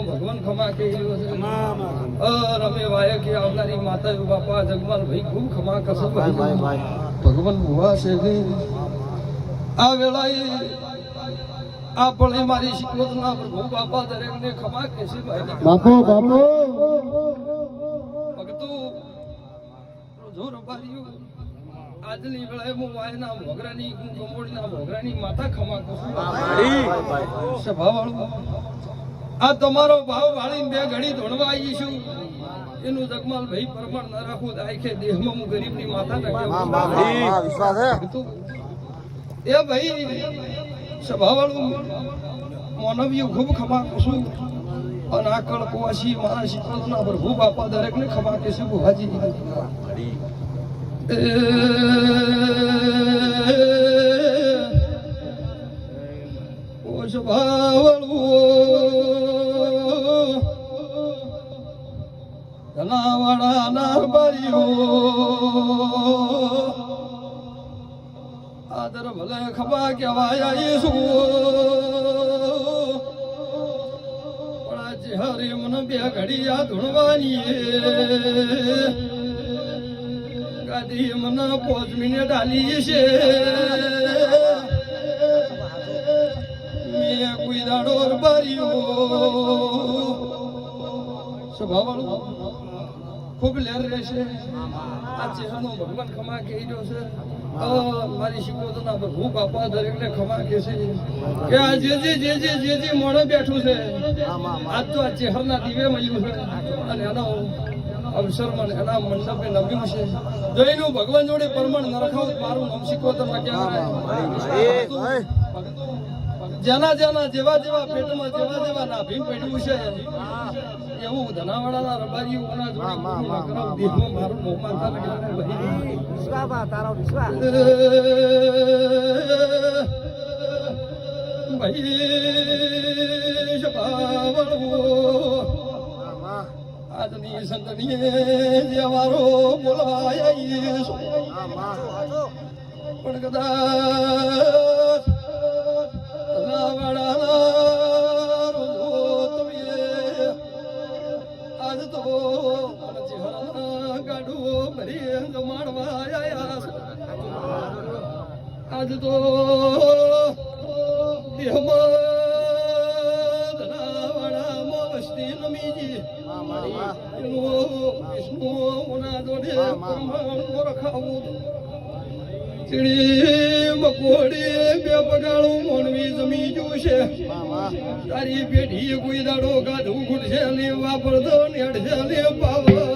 ભગવાન ખમા રહ્યો છે અર અમે આવનારી માતા બાપા જગમાલ ભાઈ ખૂબ ખમા કસો ભાઈ ભગવાન ભુવા છે આ વેળાએ આપણે મારી શિકોતના પ્રભુ બાપા દરેકને ખમા કે છે ભાઈ બાપુ બાપુ. રોજો રબારીઓ આજની વેળાએ હું વાયના મોગરાની કમોડીના મોગરાની માથા ખમા કું છું સભાવાળું. આ તમારો ભાવ વાળીને બે ઘડી ધોણવા આવી છું. એનું જગમાલ ભાઈ પ્રમાણ ન રાખું તો આખે દેહમાં હું ગરીબની માતા માં માં ટકે માં માં વિશ્વાસ હે. ભગતો, એ ભાઈ સભાવાળું માનવીય ખૂબ ખમા કશું અને આ કળકવાસી મારા શીતળના પ્રભુ બાપા દરેકને ખમા કહેશે ભુવાજી આદર ભલે ખબા કહેવાય આવીશું પણ આજે હરે મને બે ઘડી આ ધૂણવાની ગાદી મને પાંચ મિનિટ આલી છે. મેં કોઈ દાડો બારીઓ સ્વભાવ ખૂબ લેર રહેશે આ ચહેરાનો ભગવાન ખમા કહી રહ્યો છે. મારી શિકોતરના પ્રભુ બાપા દરેકને ખમા કહે છે. કે આ જે જે જે જે જે જે બેઠું છે, આજ તો આ ચહેરના દીવે મળ્યું છે. અને એનો અવસરમાં એના મંડપે નમ્યું છે જોઈનું ભગવાન જોડે પરમણ નરખાવ મારું નામ શિકોતર ના કહેવાય જેના જેના જેવા જેવા પેટમાં જેવા જેવા નાભી પડ્યું છે એવું ધનાવાડાના રબારીઓ ઓના જોડે દેહમાં મારું મોં માનતા ભાઈ. વિશ્વાસ તારો ભાઈ બોલવાય આવીશું. માં માં પણ કદાચ આજ તો મારા ભરી જમાડવા આજ તો દેહમાં બે પગાળું મોનવી જમી જોશે તારી પેઢી કોઈ દાડો ગાધું ઘૂટશે ને વાપરતો નેડશે ને પાવા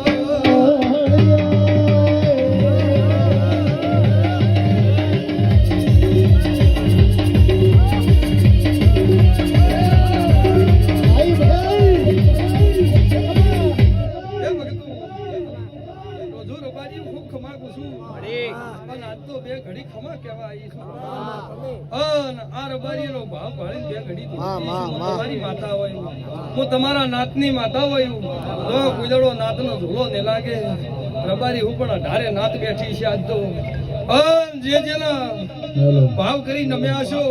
પણ આજ તો બે ઘડી ખમા કહેવા આવી છું. અન ભાવ ભાળીને બે ઘડી તો માં, માં, હું. માં. તમારી માતા હોય હું તમારા નાતની માતા હોય જો કુદડો નાતનો ધૂળો ને લાગે. રબારી હું પણ અઢારે નાત બેઠી છે આજ તો. અન જે જેના ભાવ કરી નમ્યા છો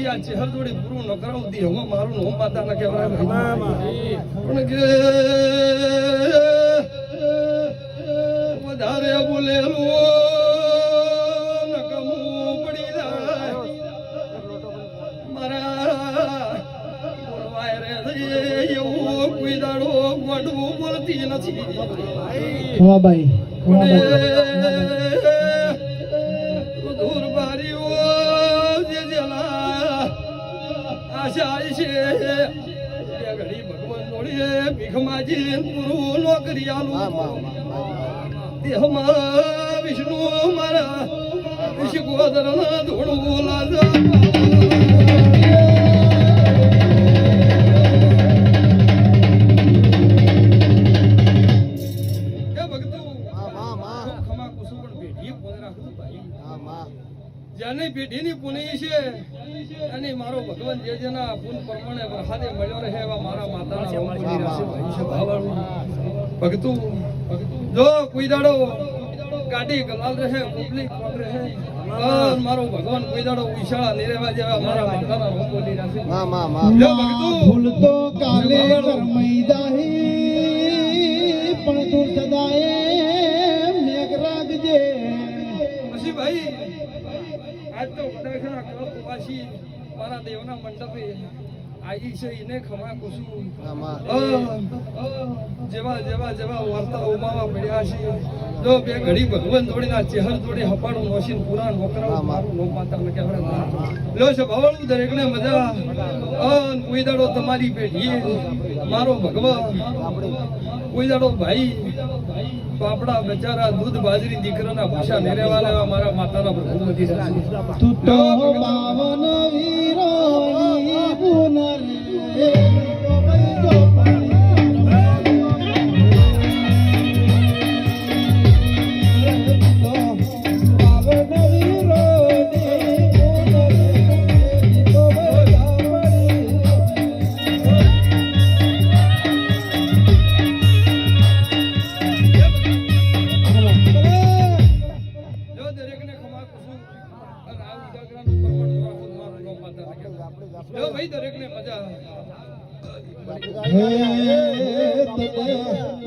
એ આ ચહેર જોડે પૂરું ન કરાવું. દી હું મારું હોમ માતા ના કહેવાય પણ છે, એવું કોઈ દાડો ગોડવું બોલતી નથી હા ભાઈ દૂર જે જેલા આશા છે ઘડી ભગવાન જોડીએ ભીખ પૂરું નોકરી આલું માં માં દેહમાં વિષ્ણુ મારા ધોળું જેની પેઢીની પુની છે અને મારો ભગવાન જે જેના પુન પ્રમાણે વરસાદે મળ્યો રહે એવા મારા માતાના. ભગતું. જો કોઈ દાડો ગાડી ગલાલ રહે પબ્લિક કોમ રહે મારો ભગવાન કોઈ દાડો ઉછાળા નિરેવા જેવા મારા માતાના રોમ બોલી રાખે ભગતું. ભૂલતો કાલે કરમઈ વાસી મારા દેવના મંડપે આવી છે એને ખમા કુસુમ. જેવા જેવા જેવા વાર્તા ઉમાવા પડ્યા છે. જો બે ઘડી ભગવાન જોડીના ચહેર જોડે હપાણું નોશીન પુરાણ નોકરા મારું નો માતા ને. કહેવાય લો છે ભાવળું દરેકને મજા. અન કોઈ દાડો તમારી પેઢીએ. મારો ભગવાન. કોઈ દાડો ભાઈ. બાપડા બચારા, દૂધ, બાજરી, દીકરાના ભાષા નિરેવા લેવા મારા માતાના પ્રભુ બધી રાખે તું તો બાવન વીરોની જો ભાઈ દરેકને મજા તને